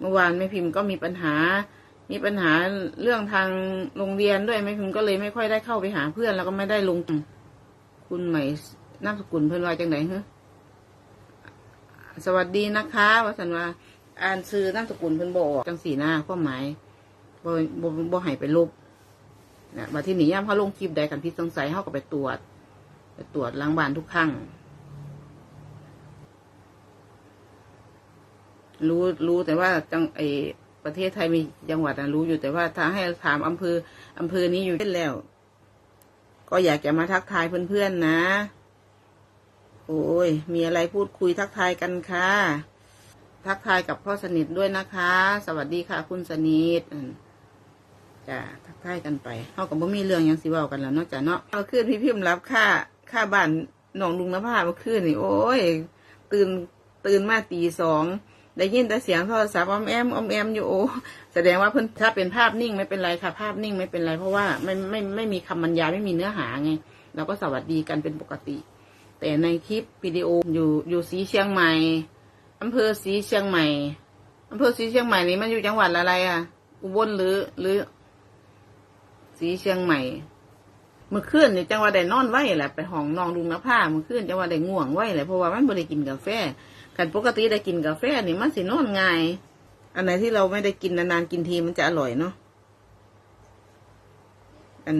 เมื่อวานแม่พิมพ์ก็มีปัญหา มีปัญหาเรื่องทางโรงเรียนด้วยแม่พิมพ์ก็เลยไม่ค่อยได้เข้าไปหาเพื่อนแล้วก็ไม่ได้ลง คุณใหม่นามสกุลเพื่อนว่าจังไหนเฮ้สวัสดีนะคะว่าสันว่าอ่านซื้อนามสกุลเพื่อนบอกจังสีหน้าความหมายบ่บ่บ่ให้ไปลบนะบัดที่นี้ย่ามเขาลงคลิปใดกันพิษสงสัยเขาก็ไปตรวจ ไปตรวจล้างบ้านทุกครั้ง รู้รู้แต่ว่าจังไอประเทศไทยมีจังหวัดนะรู้อยู่แต่ว่าถ้าให้ถามอำเภออำเภอนี้อยู่เช่นแล้ว ก็อยากจะมาทักทายเพื่อนๆนะ โอ้ย มีอะไรพูดคุยทักทายกันค่ะ ทักทายกับพ่อสนิทด้วยนะคะ สวัสดีค่ะ คุณสนิทจ้ะทักทายกันไปเขากับบ่มีเรื่องยังสิว้ากันแล้วเนอกจากเนาะเอาขึ้นพี่พิมพ์รับค่าค่าบ้านหนองลุงนภาเมื่อคืนนี่โอ้ย ตื่นตื่นมาตีสอง ได้ยินแต่เสียงโทรศัพท์อมแอมอมแอมอยู่โอ้แสดงว่าเพิ่นถ้าเป็นภาพนิ่งไม่เป็นไรค่ะ ภาพนิ่งไม่เป็นไร เพราะว่าไม่ไม่ไม่มีคำบรรยายไม่มีเนื้อหาไงเราก็สวัสดีกันเป็นปกติ แต่ในคลิปวิดีโออยู่อยู่สีเชียงใหม่อำเภอสีเชียงใหม่อำเภอสีเชียงใหม่นี่มันอยู่จังหวัดอะไรอะ อุบลหรือหรือ สีเชียงใหม่เมื่อคืนนี่จังหวัดได้นอนไว้แหละไปห้องนองลุงนภาเมื่อคืนจังหวัดได้ง่วงไว้แหละเพราะว่ามันไม่ได้กินกาแฟ กันปกติได้กินกาแฟนี่มันสินอนง่าย อันไหนที่เราไม่ได้กินนานๆกินทีมันจะอร่อยเนาะอัน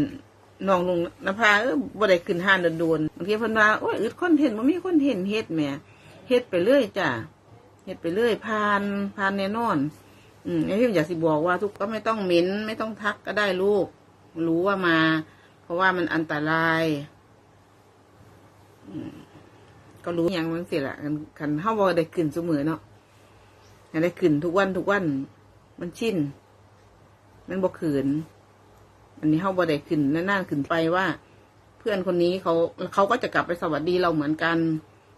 น้องลุงนภาเออบ่ได้ขึ้นห้านโดนๆบางทีเพิ่นว่าโอ้ยอึดคอนเทนต์บ่มีคอนเทนต์เฮ็ดแหมเฮ็ดไปเรื่อยจ้ะเฮ็ดไปเรื่อยผ่านผ่านแน่นอน อืมไอ้พี่อยากสิบอกว่าทุกก็ไม่ต้องเหม็นไม่ต้องทักก็ได้ลูก รู้ว่ามา เพราะว่ามันอันตราย อืม ก็รู้ย่างมันเสิละคันคันเฮาบ่ได้ขึ้นเสมอเนาะให้ได้ขึ้นทุกวันทุกวัน มันชินมันบ่ขืน อันนี้เฮาบ่ได้ขึ้นนานๆขึ้นไปว่า เพื่อนคนนี้เขาเขาก็จะกลับไปสวัสดีเราเหมือนกัน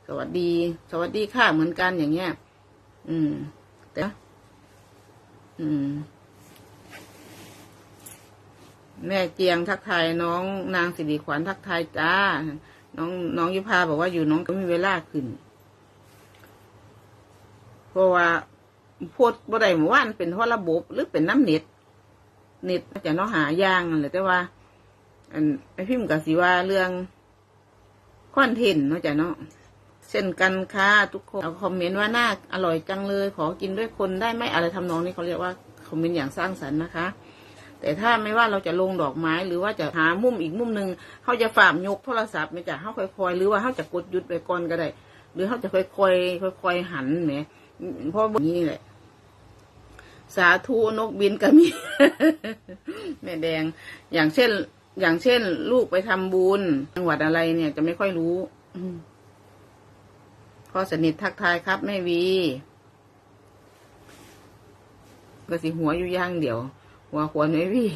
สวัสดี สวัสดีค่ะเหมือนกันอย่างเงี้ย อืม แต่อืมแม่เจียงทักทายน้องนางสิริขวัญทักทายจ้า น้องน้องยุพาบอกว่าอยู่น้องก็มีเวลาขึ้น เพราะว่าโพดบ่ได้หมู่ว่านเป็นเพราะระบบหรือเป็นน้ำเน็ตเน็ตจะเนาะหายางนั่นแหละแต่ว่า อันไอพิมพ์กับสีว่าเรื่องคอนเทนต์เนาะจ้ะเนาะเช่นกันค่ะทุกคนเอาคอมเมนต์ว่าน่าอร่อยจังเลย ขอกินด้วยคนได้ไหมอะไรทำนองนี้เขาเรียกว่าคอมเมนต์อย่างสร้างสรรค์นะคะ แต่ถ้าไม่ว่าเราจะลงดอกไม้หรือว่าจะหามุมอีกมุมหนึ่งเขาจะฝ่ามยกโทรศัพท์ไม่จะเขาค่อยๆหรือว่าเขาจะกดหยุดไปก่อนก็ได้ หรือเขาจะค่อยๆค่อยๆหันแหมเพราะแบบนี้แหละ สาธุนกบินก็มีแม่แดง อย่างเช่น อย่างเช่น ลูกไปทำบุญจังหวัดอะไรเนี่ยจะไม่ค่อยรู้อืมพ่อสนิททักทายครับแม่วีก็สิหัวอยู่ย่างเดียว หัวควรไม่วี่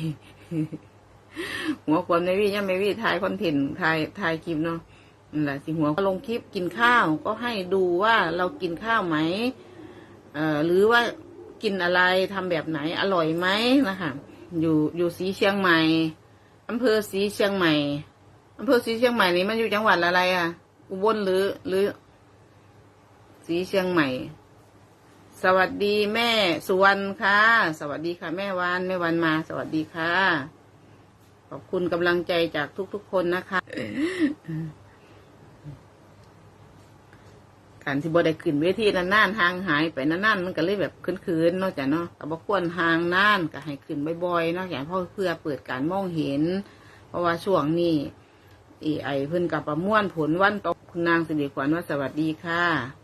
หัวควรไม่วี่ยังไม่วีถ่ายคอนเทนต์ถ่ายถ่ายคลิปเนาะนั่นแหละสิหัวก็ลงคลิปกินข้าวก็ให้ดูว่าเรากินข้าวไหมเอ่อหรือว่ากินอะไรทำแบบไหนอร่อยไหมนะคะอยู่อยู่สีเชียงใหม่อำเภอสีเชียงใหม่อำเภอสีเชียงใหม่นี้มันอยู่จังหวัดอะไรอะ อุบลหรือหรือ สีเชียงใหม่ สวัสดีแม่สุวรรณค่ะ สวัสดีค่ะ แม่วันแม่วันมา สวัสดีค่ะ ขอบคุณกำลังใจจากทุกๆคนนะคะการที่บ่ได้ขึ้นเวทีนานๆห่างหายไปนานๆมันก็เลยแบบคืนๆนอกจากเนาะก็บ่ควรห่างนานก็ให้ขึ้นบ่อยๆนอกจากเพราะเพื่อเปิดการมองเห็น เพราะว่าช่วงนี้ไอเพิ่นกับประมวลผลวันตกคุณนางสิริขวัญว่าสวัสดีค่ะ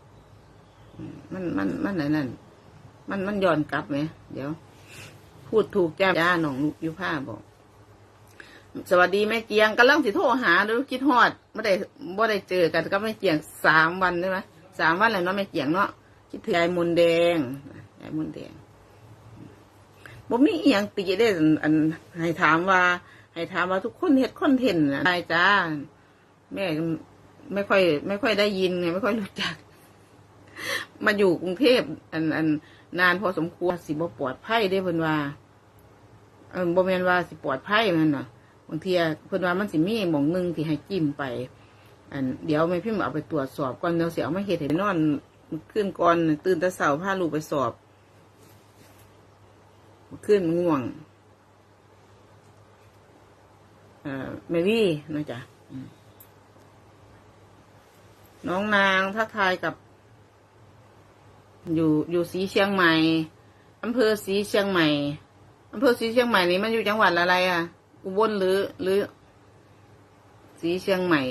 มันมันมันไหนนั่น มันมันย้อนกลับไหม เดี๋ยว พูดถูกจ้าจ้าหนองยุผ้าบอก สวัสดีแม่เจียงกำลังสิโทรหาดูคิดฮอดไม่ได้ไม่ได้เจอกันก็แม่เจียงสามวันใช่ไหมสามวันแล้วเนาะแม่เจียงเนาะคิดถึงยายมุนแดงยายมุนแดงบ่มีอีหยังตีได้อันอันให้ถามว่า ให้ถามว่าทุกคนเฮ็ดคอนเทนต์นะได้จ้าแม่ไม่ค่อย ไม่ค่อยได้ยินไงไม่ค่อยรู้จัก มาอยู่กรุงเทพอันอันนานพอสมควรสิบ่ปลอดภัยได้เพิ่นว่าเออบ่แม่นว่าสิปลอดภัยมันน่ะบางทีเพิ่นว่ามันสิมีหม่องหนึงที่ให้จิ้มไป อัน เดี๋ยวแม่พิมพ์เอาไปตรวจสอบก่อนเดี๋ยวสิเอามาเฮ็ดให้นอนขึ้นก่อนตื่นแต่เช้าพาลูกไปสอบขึ้นง่วงเอ่อเมวี่นะจ๊ะน้องนางทักทายกับ อยู่อยู่สีเชียงใหม่อำเภอสีเชียงใหม่อำเภอสีเชียงใหม่นี่มันอยู่จังหวัดอะไรอะ อุบลหรือหรือ สีเชียงใหม่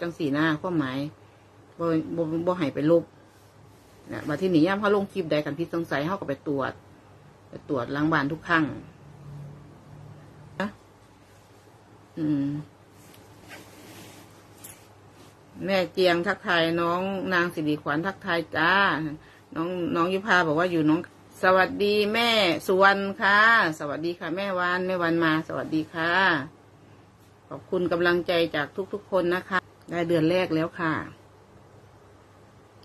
จังสีหน้าความหมายบ่บ่บ่ให้ไปลบนะบัดที่หนีย่ามเขาลงคลิปใดกันพิษสงสัยเขาก็ไปตรวจ ไปตรวจล้างบานทุกครั้งนะอืม แม่เจียงทักทายน้องนางสิริขวัญทักทายจ้า น้องน้องยุพาบอกว่าอยู่น้อง สวัสดีแม่สุวรรณค่ะ สวัสดีค่ะ แม่วันแม่วันมา สวัสดีค่ะ ขอบคุณกำลังใจจากทุกๆคนนะคะ ได้เดือนแรกแล้วค่ะ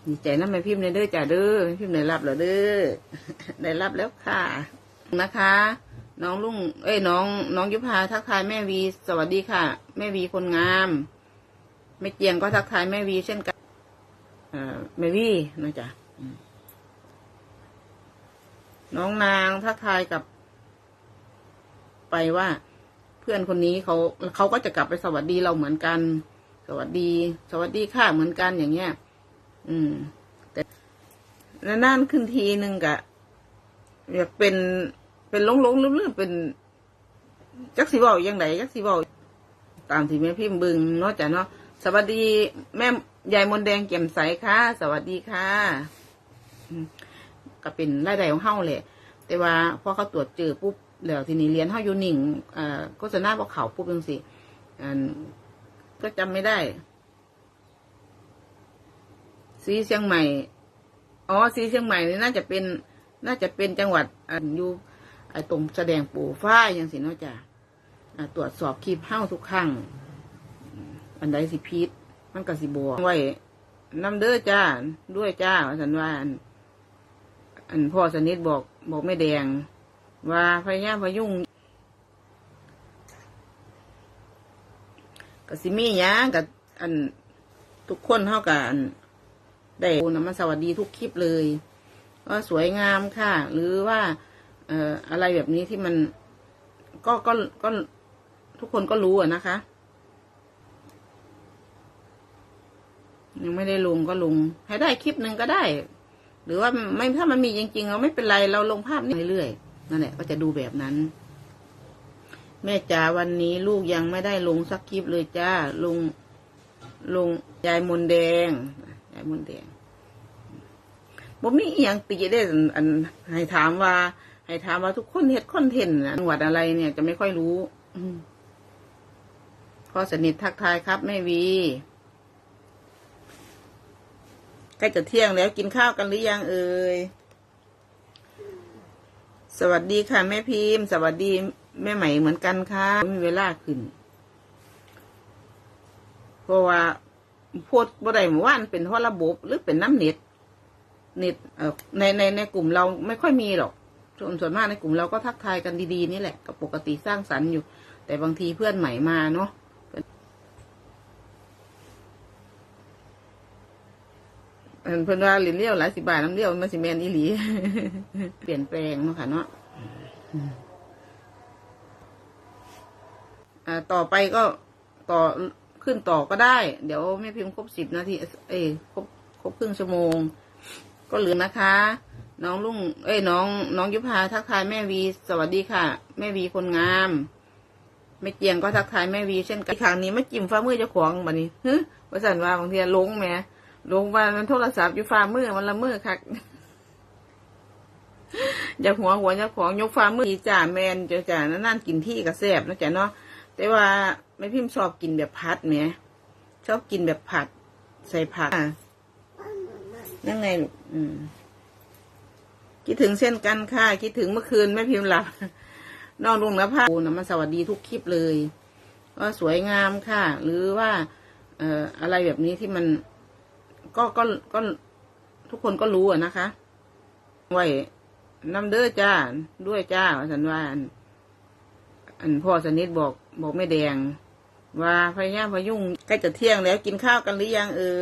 ดีใจนะแม่พิมพ์ในเด้อจ้าเด้อพิมพ์ได้รับแล้วเด้อได้รับแล้วค่ะนะคะ น้องลุงเอ้ยน้อง น้องยุพาทักทายแม่วี สวัสดีค่ะ แม่วีคนงาม แม่เจียงก็ทักทายแม่วีเช่นกันเอ่อแม่วีนะจ๊ะน้องนางทักทายกับ ไปว่า เพื่อนคนนี้เขาเขาก็จะกลับไปสวัสดีเราเหมือนกัน สวัสดี สวัสดีค่ะเหมือนกันอย่างเงี้ย อืม แต่นานขึ้นทีหนึ่งกะอยากเป็นเป็นหลงหลงลืมๆเป็นจักสีบอกยังไงจักสีบอกตามที่แม่พิมพ์บึงเนาะจ้ะเนาะ สวัสดีแม่ยายมนแดงเกี่ยมใสค่ะ สวัสดีค่ะก็เป็นรายได้ของเฮาแหละแต่ว่าพอเขาตรวจเจอปุ๊บแล้วทีนี้เรียนเฮาอยู่หนิงอ่าโฆษณาบอกเขาปุ๊บจังสิอันก็จำไม่ได้ สีเชียงใหม่ อ๋อ สีเชียงใหม่นี่น่าจะเป็น น่าจะเป็นจังหวัดออยู่ไอ้ตรงแสดงปู่ฝ้ายยังสิเนาะจ้ะตรวจสอบคลิปเฮ้าทุกครั้ง อันใดสิพีดมันก็สิบวไว้น้ำเด้อจ้าด้วยจ้าสันว่าอันอันพ่อสนิทบอกบอกไม่แดง ว่าพยายามพยุงก็สิมีหยังกับอันทุกคนเท่ากันได้นำมาสวัสดีทุกคลิปเลยว่าสวยงามค่ะ หรือว่าเอ่ออะไรแบบนี้ที่มันก็ก็ก็ทุกคนก็รู้อะนะคะ ยังไม่ได้ลงก็ลง ให้ได้คลิปหนึ่งก็ได้ หรือว่าไม่ถ้ามันมีจริงๆเราไม่เป็นไรเราลงภาพนี้เรื่อยๆนั่นแหละก็จะดูแบบนั้น แม่จ๋าวันนี้ลูกยังไม่ได้ลงสักคลิปเลยจ้าลงลงยายมนแดงยายมนแดงบ่มีอหย่างตีได้อันให้ถามว่า ให้ถามว่าทุกคนเฮ็ดคอนเทนต์นะจังหวัดอะไรเนี่ยจะไม่ค่อยรู้อืมพอสนิททักทายครับแม่วี ใกล้จะเที่ยงแล้วกินข้าวกันหรือยังเอ่ยสวัสดีค่ะ แม่พิมพ์ สวัสดีแม่ใหม่เหมือนกันค่ะไม่มีเวลาขึ้น เพราะว่าโพดบ่ได้เมื่อวานเป็นเพราะระบบหรือเป็นน้ำเน็ตเน็ตเอ่อในในในกลุ่มเราไม่ค่อยมีหรอกส่วนส่วนมากในกลุ่มเราก็ทักทายกันดีๆนี่แหละก็ปกติสร้างสรรค์อยู่ แต่บางทีเพื่อนใหม่มาเนาะเอิ่นเพิ่นว่าเหรียญเลี้ยวหลายสิบบาทน้ำเลี้ยวมันสิแมนอีหลี เปลี่ยนแปลงเนาะค่ะเนาะอ่าต่อไปก็ต่อขึ้นต่อก็ได้ เดี๋ยวแม่พิมพ์ครบสิบนาทีเอ้ยครบครบครึ่งชั่วโมง ก็เหลือนะคะ น้องลุงเอ้ยน้อง น้องยุพาทักทายแม่วีสวัสดีค่ะ แม่วีคนงามแม่เจียงก็ทักทายแม่วีเช่นกันครั้งนี้ไม่จิ้มฟ้ามือเจ้าของบัดนี้ฮึว่าสันว่าบางทีลงแหม่ ลงว่ามันโทรศัพท์อยู่ฟ้ามือมันละมือคักอยากหัวหัวเจ้าของยกฟ้ามืออีจ่าแมนจ้าจ่านั่นกินที่กระแซบนะจ๊ะเนาะแต่ว่าแม่พิมพ์ชอบกินแบบพัดแหมชอบกินแบบผัด ใส่ผักอะนั่นไงลูกอืมคิดถึงเช่นกันค่ะ คิดถึงเมื่อคืนแม่พิมพ์หลับน้องลุงนภาอ้นะมาสวัสดีทุกคลิปเลยว่าสวยงามค่ะ หรือว่า เอ่ออะไรแบบนี้ที่มัน ก็ก็ก็ทุกคนก็รู้อะนะคะไว้น้ำเด้อจ้าด้วยจ้าสันวันอันพ่อสนิทบอกบอกไม่แดง ว่าพยายามพยุงใกล้จะเที่ยงแล้วกินข้าวกันหรือยังเออ